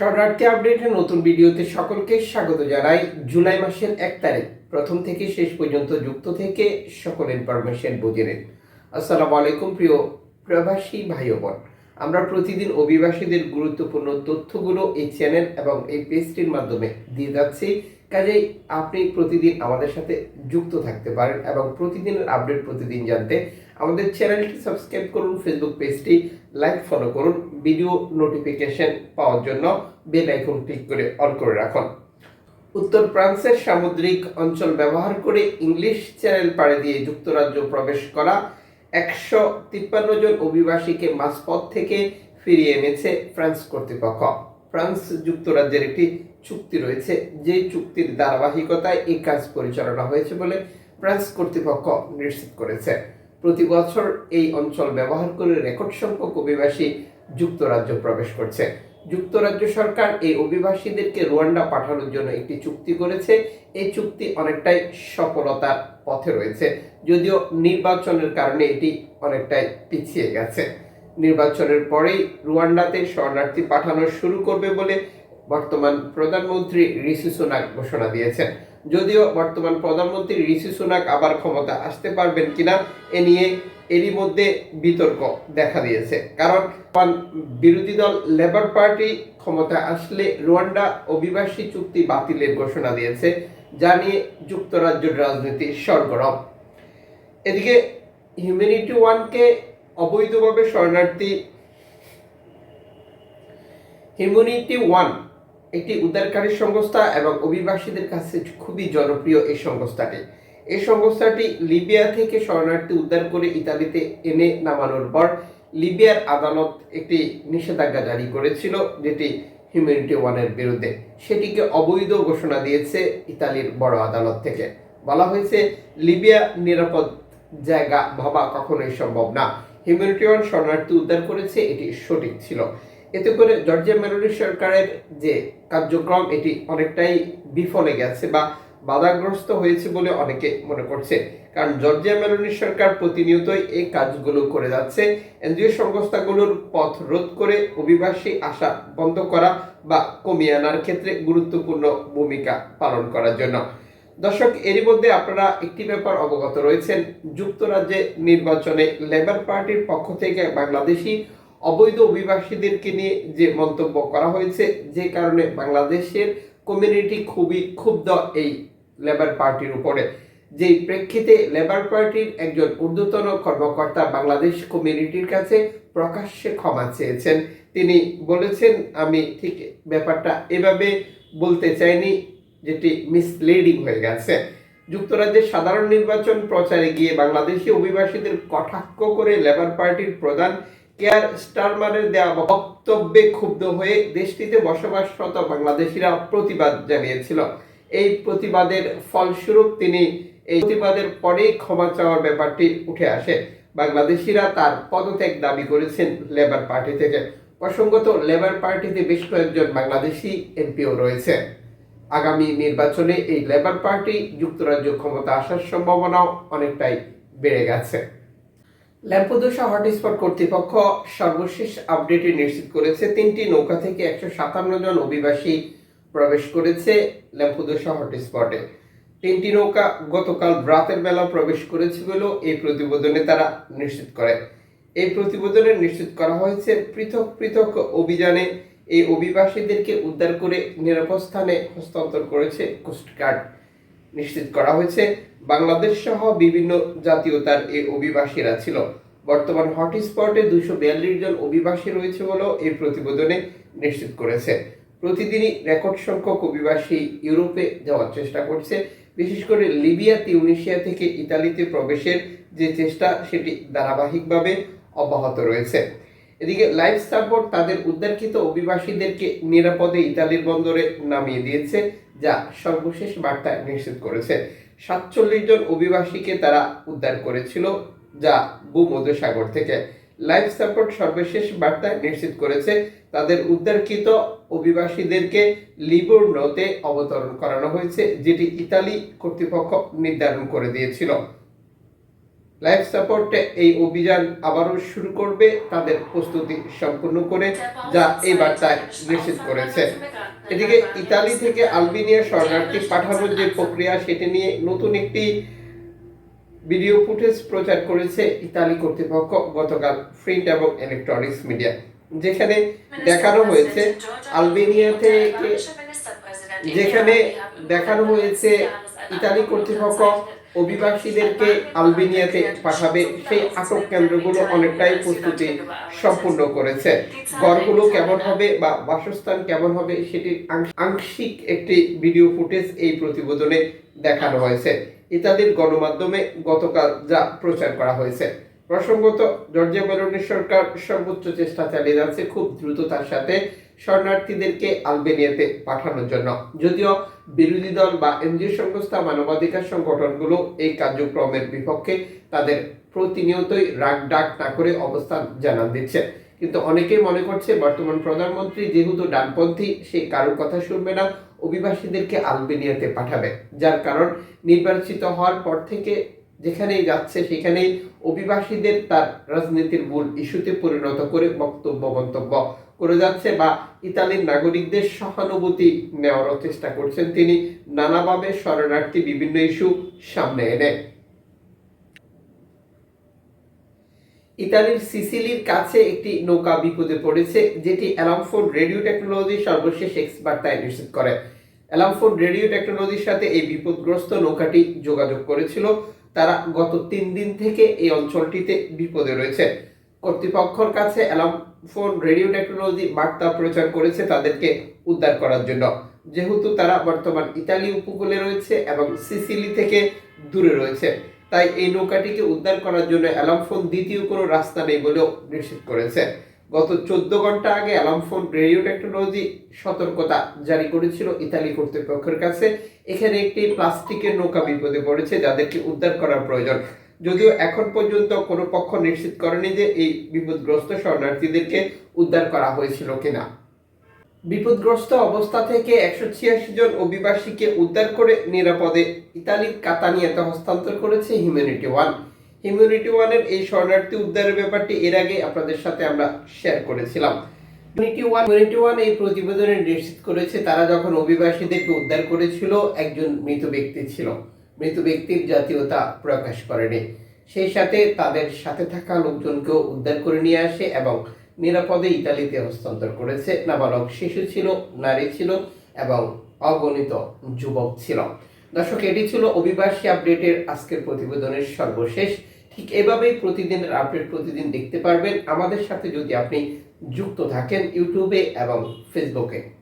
শরণার্থী আপডেটের নতুন ভিডিওতে সকলকে স্বাগত জানাই। জুলাই মাসের এক তারিখ, প্রথম থেকে শেষ পর্যন্ত যুক্ত থেকে সকল ইনফরমেশন বুঝে নিন। আসসালামু আলাইকুম প্রিয় প্রবাসী ভাই বোন আমরা প্রতিদিন অভিবাসীদের গুরুত্বপূর্ণ তথ্যগুলো এই চ্যানেল এবং এই পেজটির মাধ্যমে দিয়ে যাচ্ছি। কাজেই আপনি প্রতিদিন আমাদের সাথে যুক্ত থাকতে পারেন এবং প্রতিদিনের আপডেট প্রতিদিন জানতে আমাদের চ্যানেলটি সাবস্ক্রাইব করুন। ফেসবুক পেজটি লাইক ফলো করুন ভিডিও নোটিফিকেশন পাওয়ার জন্য বেল আইকন ক্লিক করে অন করে রাখুন। উত্তর ফ্রান্সের সামুদ্রিক অঞ্চল ব্যবহার করে ইংলিশ চ্যানেল পাড়ে দিয়ে যুক্তরাজ্য প্রবেশ করা একশো তিপ্পান্ন জন অভিবাসীকে মাঝপথ থেকে ফিরিয়ে এনেছে ফ্রান্স কর্তৃপক্ষ। ফ্রান্স যুক্তরাজ্যের একটি চুক্তি রয়েছে, যে চুক্তির ধারাবাহিকতায় এই কাজ পরিচালনা হয়েছে বলে ফ্রান্স কর্তৃপক্ষ নিশ্চিত করেছে। প্রতি বছর এই অঞ্চল ব্যবহার করে রেকর্ড সংখ্যক অভিবাসী যুক্তরাজ্য প্রবেশ করছে। যুক্তরাজ্য সরকার এই অভিবাসীদেরকে রুয়ান্ডা পাঠানোর জন্য একটি চুক্তি করেছে। এই চুক্তি অনেকটাই সফলতার পথে রয়েছে। যদিও নির্বাচনের কারণে এটি অনেকটাই পিছিয়ে গেছে। নির্বাচনের পরেই রুয়ান্ডাতে শরণার্থী পাঠানো শুরু করবে বলে বর্তমান প্রধানমন্ত্রী ঋষি সুনাক ঘোষণা দিয়েছেন। যদিও বর্তমান প্রধানমন্ত্রী ঋষি সুনাক আবার ক্ষমতা আসতে পারবেন কিনা, এ নিয়ে এরই মধ্যে বিতর্ক দেখা দিয়েছে। কারণ বিরোধী দল লেবার পার্টি ক্ষমতা আসলে রুয়ান্ডা অভিবাসী চুক্তি বাতিলের ঘোষণা দিয়েছে, যা নিয়ে যুক্তরাজ্যের রাজনীতি সরগরম। এদিকে হিউম্যানিটি ওয়ানকে অবৈধভাবে শরণার্থী, হিউম্যানিটি ওয়ান একটি উদ্ধারকারী সংস্থা এবং অভিবাসীদের কাছে খুবই জনপ্রিয় এই সংস্থাটি। এই সংস্থাটি লিবিয়া থেকে শরণার্থী উদ্ধার করে ইতালিতে এনে নামানোর পর লিবিয়ার আদালত একটি নিষেধাজ্ঞা জারি করেছিল, যেটি হিউম্যানিটি ওয়ানের বিরুদ্ধে। সেটিকে অবৈধ ঘোষণা দিয়েছে ইতালির বড় আদালত থেকে। বলা হয়েছে, লিবিয়া নিরাপদ জায়গা ভাবা কখনোই সম্ভব না। হিউম্যানিটি ওয়ান শরণার্থী উদ্ধার করেছে, এটি সঠিক ছিল। এতে করে জর্জিয়া মেলোনি সরকারের যে কার্যক্রম, এটি অনেকটাই বিফলে গেছে বা বাধাগ্রস্ত হয়েছে বলে অনেকে মনে করছে। কারণ জর্জিয়া মেলোনি সরকার প্রতিনিয়তই এই কাজগুলো করে যাচ্ছে। এনজিও সংস্থাগুলোর পথ রোধ করে অভিবাসী আসা বন্ধ করা বা কমিয়ে আনার ক্ষেত্রে গুরুত্বপূর্ণ ভূমিকা পালন করার জন্য। দর্শক, এরই মধ্যে আপনারা একটি ব্যাপার অবগত রয়েছেন। যুক্তরাজ্যে নির্বাচনে লেবার পার্টির পক্ষ থেকে বাংলাদেশি অবৈধ অভিবাসীদেরকে নিয়ে যে মন্তব্য করা হয়েছে, যে কারণে বাংলাদেশের কমিউনিটি খুবই ক্ষুব্ধ এই লেবার পার্টির উপরে। যেই প্রেক্ষিতে লেবার পার্টির একজন ঊর্ধ্বতন কর্মকর্তা বাংলাদেশ কমিউনিটির কাছে প্রকাশ্যে ক্ষমা চেয়েছেন। তিনি বলেছেন, আমি ঠিক ব্যাপারটা এভাবে বলতে চাইনি যেটি মিসলিডিং হয়ে গেছে। যুক্তরাজ্যের সাধারণ নির্বাচন প্রচারে গিয়ে বাংলাদেশি অভিবাসীদের কটাক্ষ করে লেবার পার্টির প্রধান কেয়ার স্টারমারের দেওয়া বক্তব্যে ক্ষুব্ধ হয়ে দেশটিতে বসবাসরত বাংলাদেশিরা প্রতিবাদ জানিয়েছিল। এই প্রতিবাদের ফলস্বরূপ তিনি এই প্রতিবাদের পরেই ক্ষমা চাওয়ার ব্যাপারটি উঠে আসে। বাংলাদেশিরা তার পদত্যাগ দাবি করেছেন লেবার পার্টি থেকে। প্রসঙ্গত, লেবার পার্টিতে বেশ কয়েকজন বাংলাদেশি এমপিও রয়েছে। আগামী নির্বাচনে এই লেবার পার্টি যুক্তরাজ্য ক্ষমতা আসার সম্ভাবনাও অনেকটাই বেড়ে গেছে। ল্যাম্পোদোসা হটস্পট কর্তৃপক্ষ সর্বশেষ আপডেটে নিশ্চিত করেছে, তিনটি নৌকা থেকে একশো সাতান্ন জন অভিবাসী প্রবেশ করেছে ল্যাম্পোদোসা হটস্পটে। তিনটি নৌকা গতকাল রাতের বেলা প্রবেশ করেছে বলেও এই প্রতিবেদনে তারা নিশ্চিত করে। এই প্রতিবেদনে নিশ্চিত করা হয়েছে, পৃথক পৃথক অভিযানে এই অভিবাসীদেরকে উদ্ধার করে নিরাপদ স্থানে হস্তান্তর করেছে কোস্টগার্ড। নিশ্চিত করা হয়েছে। বাংলাদেশ সহ বিভিন্ন জাতীয়তার এই অভিবাসীরা ছিল। বর্তমান হটস্পটে দুশো বিয়াল্লিশ জন অভিবাসী রয়েছে বলেও এই প্রতিবেদনে নিশ্চিত করেছে। প্রতিদিনই রেকর্ড সংখ্যক অভিবাসী ইউরোপে যাওয়ার চেষ্টা করছে। বিশেষ করে লিবিয়া তিউনিশিয়া থেকে ইতালিতে প্রবেশের যে চেষ্টা, সেটি ধারাবাহিকভাবে অব্যাহত রয়েছে। এদিকে লাইফ সাপোর্ট তাদের উদ্ধারকৃত অভিবাসীদেরকে নিরাপদে ইতালির বন্দরে নামিয়ে দিয়েছে, যা সর্বশেষ বার্তা নিশ্চিত করেছে। সাতচল্লিশ জন অভিবাসীকে তারা উদ্ধার করেছিল, যা ভূমধ্যসাগর থেকে। লাইফ সাপোর্ট সর্বশেষ বার্তা নিশ্চিত করেছে, তাদের উদ্ধারকৃত অভিবাসীদেরকে লিবোর লিবোর্নোতে অবতরণ করানো হয়েছে, যেটি ইতালি কর্তৃপক্ষ নির্ধারণ করে দিয়েছিল। লাইফ সাপোর্টে এই অভিযান আবারও শুরু করবে, তাদের প্রস্তুতি সম্পূর্ণ করে যা এই বার্তায় নিশ্চিত করেছে। এদিকে ইতালি থেকে আলবেনিয়া শরণার্থী পাঠানোর যে প্রক্রিয়া, সেটি নিয়ে নতুন একটি ভিডিও ফুটেজ প্রচার করেছে ইতালি কর্তৃপক্ষ, গতকাল প্রিন্ট এবং ইলেকট্রনিক্স মিডিয়া যেখানে দেখানো হয়েছে আলবেনিয়া থেকে যেখানে দেখানো হয়েছে ইতালি কর্তৃপক্ষ অভিবাসীদেরকে আলবেনিয়াতে পাঠাবে। সেই আটক কেন্দ্রগুলো অনেকটাই প্রস্তুতি সম্পূর্ণ করেছে। ঘরগুলো কেমন হবে বা বাসস্থান কেমন হবে সেটির আংশিক একটি ভিডিও ফুটেজ এই প্রতিবেদনে দেখানো হয়েছে। ইতালির গণমাধ্যমে গতকাল যা প্রচার করা হয়েছে। প্রসঙ্গত, জর্জিয়া সরকার সর্বোচ্চ চেষ্টা চালিয়ে যাচ্ছে খুব দ্রুততার সাথে। শরণার্থীদেরকে আলবেনিয়াতে পাঠানোর জন্য। যদিও বিরোধী দল বা এনজিও সংস্থা মানবাধিকার সংগঠনগুলো এই কার্যক্রমের বিপক্ষে তাদের প্রতিনিয়তই রাগ ডাক না করে অবস্থান জানান দিচ্ছে। কিন্তু অনেকেই মনে করছে, বর্তমান প্রধানমন্ত্রী যেহেতু ডানপন্থী, সে কারোর কথা শুনবে না, অভিবাসীদেরকে আলবেনিয়াতে পাঠাবে। যার কারণ, নির্বাচিত হওয়ার পর থেকে যেখানেই যাচ্ছে সেখানেই অভিবাসীদের তার রাজনীতির মূল ইস্যুতে পরিণত করে বক্তব্য মন্তব্য করে যাচ্ছে বা ইতালির নাগরিকদের সহানুভূতি নেওয়ারও চেষ্টা করছেন তিনি, নানাভাবে শরণার্থী বিভিন্ন ইস্যু সামনে এনে। ইতালির সিসিলির কাছে একটি নৌকা বিপদে পড়েছে, যেটি অ্যালামফোন রেডিও টেকনোলজি সর্বশেষ এক্স বার্তায় নিশ্চিত করে। অ্যালামফোন রেডিও টেকনোলজির সাথে এই বিপদগ্রস্ত নৌকাটি যোগাযোগ করেছিল। তারা গত তিন দিন থেকে এই অঞ্চলটিতে বিপদে রয়েছে। কর্তৃপক্ষর কাছে অ্যালার্ম ফোন, রেডিও টেকনোলজি, বার্তা প্রচার করেছে তাদেরকে উদ্ধার করার জন্য। যেহেতু তারা বর্তমান ইতালি উপকূলে রয়েছে এবং সিসিলি থেকে দূরে রয়েছে, তাই এই নৌকাটিকে উদ্ধার করার জন্য অ্যালার্ম ফোন দ্বিতীয় কোনো রাস্তা নেই বলেও নিশ্চিত করেছে। গত চোদ্দ ঘণ্টা আগে অ্যালার্ম ফোন, রেডিও টেকনোলজি সতর্কতা জারি করেছিল ইতালি কর্তৃপক্ষের কাছে। এখানে একটি প্লাস্টিকের নৌকা বিপদে পড়েছে, যাদেরকে উদ্ধার করার প্রয়োজন। যদিও এখন পর্যন্ত কোনো পক্ষ নিশ্চিত করেনি যে এই বিপদগ্রস্ত শরণার্থীদেরকে উদ্ধার করা হয়েছিল কিনা। বিপদগ্রস্ত অবস্থা থেকে একশো ছিয়াশি জন অভিবাসীকে উদ্ধার করে নিরাপদে ইতালির কাতানিয়াতে হস্তান্তর করেছে হিউম্যানিটি ওয়ান। হিউম্যানিটি ওয়ানের এই শরণার্থী উদ্ধারের ব্যাপারটি এর আগে আপনাদের সাথে আমরা শেয়ার করেছিলাম। হিউম্যানিটি ওয়ান হিউম্যানিটি ওয়ান এই প্রতিবেদনে নিশ্চিত করেছে, তারা যখন অভিবাসীদেরকে উদ্ধার করেছিল, একজন মৃত ব্যক্তি ছিল। মৃত ব্যক্তির জাতীয়তা প্রকাশ করেনি। সেই সাথে তাদের সাথে থাকা লোকজনকেও উদ্ধার করে নিয়ে আসে এবং নিরাপদে ইতালিতে হস্তান্তর করেছে। নাবালক শিশু ছিল, নারী ছিল এবং অগণিত যুবক ছিল। দর্শক, এটি ছিল অভিবাসী আপডেটের আজকের প্রতিবেদনের সর্বশেষ। ঠিক এভাবেই প্রতিদিনের আপডেট প্রতিদিন দেখতে পারবেন। আমাদের সাথে যদি আপনি যুক্ত থাকেন ইউটিউবে এবং ফেসবুকে।